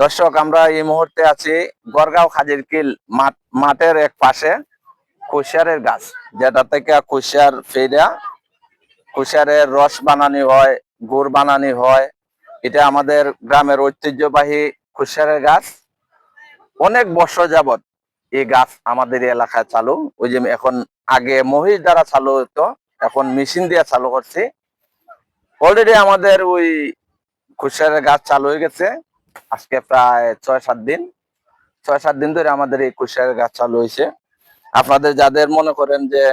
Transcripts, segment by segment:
দর্শক, আমরা এই মুহূর্তে আছি গড়গাঁও খাজিরকিল মাঠ, মাঠের এক পাশে কুশিয়ারের গাছ, যেটা থেকে কুশিয়ার ফেরা কুশিয়ারের রস বানানি হয়, গুড় বানানি হয়। এটা আমাদের গ্রামের ঐতিহ্যবাহী কুশিয়ারের গাছ। অনেক বছর যাবত এই গাছ আমাদের এলাকায় চালু। ওই যে এখন আগে মহিষ দ্বারা চালু হতো, এখন মেশিন দিয়ে চালু করছি। অলরেডি আমাদের ওই কুশিয়ারের গাছ চালু হয়ে গেছে। আজকে প্রায় ছয়, সাত দিন। ছয়, সাত দিন ধরে আমাদের এই কুশিয়ারের গাছ চালু হয়েছে। আপনাদের যাদের মনে করেন যে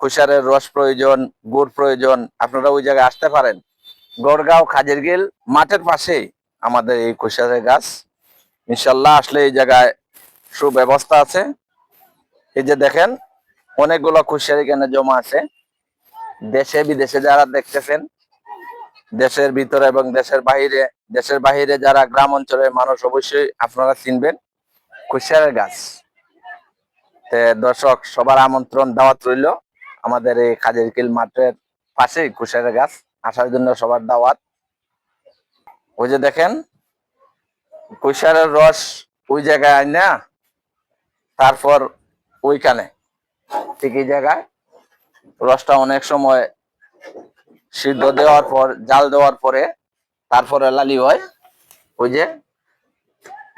কুশিয়ারের রস প্রয়োজন, গুড় প্রয়োজন, আপনারা ওই জায়গায় আসতে পারেন। গড়গাঁও খাজিরগিল মাঠের পাশেই আমাদের এই কুশিয়ারের গাছ। ইনশাল্লাহ আসলে এই জায়গায় সুব্যবস্থা আছে। এই যে দেখেন, অনেকগুলো কুশিয়ার এখানে জমা আছে। দেশে বিদেশে যারা দেখতেছেন দেশের ভিতরে এবং দেশের বাহিরে দেশের বাহিরে যারা গ্রাম অঞ্চলের মানুষ অবশ্যই আপনারা চিনবেন কুশিয়ারের গাছ। দর্শক, সবার আমন্ত্রণ দাওয়াত রইল আমাদের এই খাজের কিল মাঠের পাশেই কুশিয়ারের গাছ। আসার জন্য সবার দাওয়াত। ওই যে দেখেন, কুশিয়ারের রস ওই জায়গায় আই না, তারপর ওইখানে। ঠিক এই জায়গায় রসটা অনেক সময় সিদ্ধ দেওয়ার পর, জাল দেওয়ার পরে তারপরে লালি হয়। ওই যে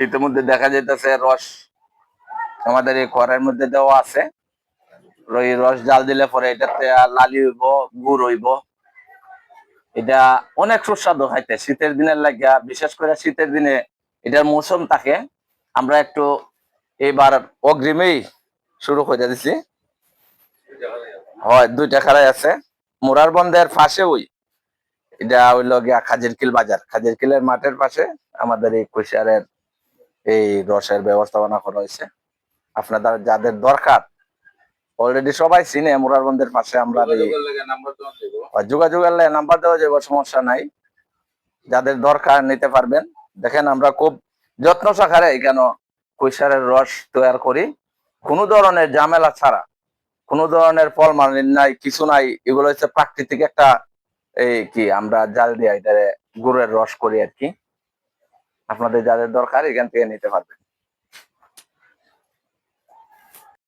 ইতিমধ্যে দেখা যাইতেছে রস আমাদের এই ঘরের মধ্যে দেওয়া আছে। ওই রস জাল দিলে পরে এটাতে লালি হইব, গুড় হইব। এটা অনেক সুস্বাদু খাইতে, শীতের দিনের লাগিয়া, বিশেষ করে শীতের দিনে এটার মৌসুম থাকে। আমরা একটু এবার অগ্রিমেই শুরু করে দিছি। হয়, দুইটা খারাই আছে। মোরার বন্ধের পাশে ওই। এটা হইল গিয়া খাজিরকিল বাজার। খাজিরকিলের মাঠের পাশে আমাদের এই কুশিয়ারের এই রসের ব্যবস্থাপনা করা হয়েছে। আপনাদের যাদের দরকার অলরেডি সবাই চিনে মোরার বন্ধের পাশে আমরা যোগাযোগের নাম্বার দেওয়া যাবে সমস্যা নাই। যাদের দরকার নিতে পারবেন। দেখেন আমরা খুব যত্ন সহকারে কেন কৈশারের রস তৈরি করি। কোনো ধরনের ঝামেলা ছাড়া। কোনো ধরনের ফল মালিন নাই, কিছু নাই। এগুলো হচ্ছে প্রাকৃতিক একটা, এই কি আমরা জাল দিয়ে গুড়ের রস করি আর কি। আপনাদের যাদের দরকার এখান থেকে নিতে পারবেন।